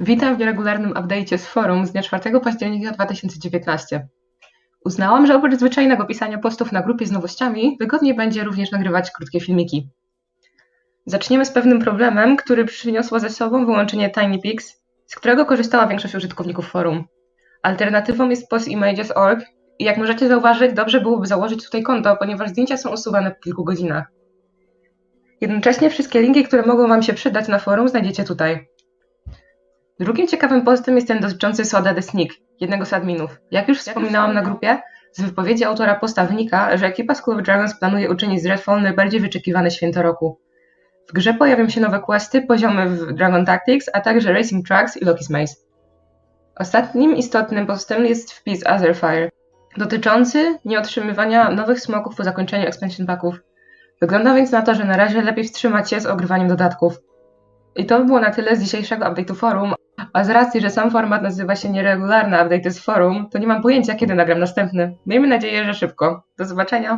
Witam w nieregularnym update'cie z forum z dnia 4 października 2019. Uznałam, że oprócz zwyczajnego pisania postów na grupie z nowościami, wygodniej będzie również nagrywać krótkie filmiki. Zaczniemy z pewnym problemem, który przyniosło ze sobą wyłączenie TinyPix, z którego korzystała większość użytkowników forum. Alternatywą jest postimages.org i jak możecie zauważyć, dobrze byłoby założyć tutaj konto, ponieważ zdjęcia są usuwane po kilku godzinach. Jednocześnie wszystkie linki, które mogą Wam się przydać na forum, znajdziecie tutaj. Drugim ciekawym postem jest ten dotyczący Soda the Sneak, jednego z adminów. Jak już wspominałam na grupie, z wypowiedzi autora posta wynika, że ekipa School of Dragons planuje uczynić z Redfall najbardziej wyczekiwane święto roku. W grze pojawią się nowe questy, poziomy w Dragon Tactics, a także Racing Tracks i Loki's Maze. Ostatnim istotnym postem jest wpis Otherfire, dotyczący nieotrzymywania nowych smoków po zakończeniu expansion packów. Wygląda więc na to, że na razie lepiej wstrzymać się z ogrywaniem dodatków. I to by było na tyle z dzisiejszego update'u forum, a z racji, że sam format nazywa się nieregularne update z forum, to nie mam pojęcia kiedy nagram następny. Miejmy nadzieję, że szybko. Do zobaczenia!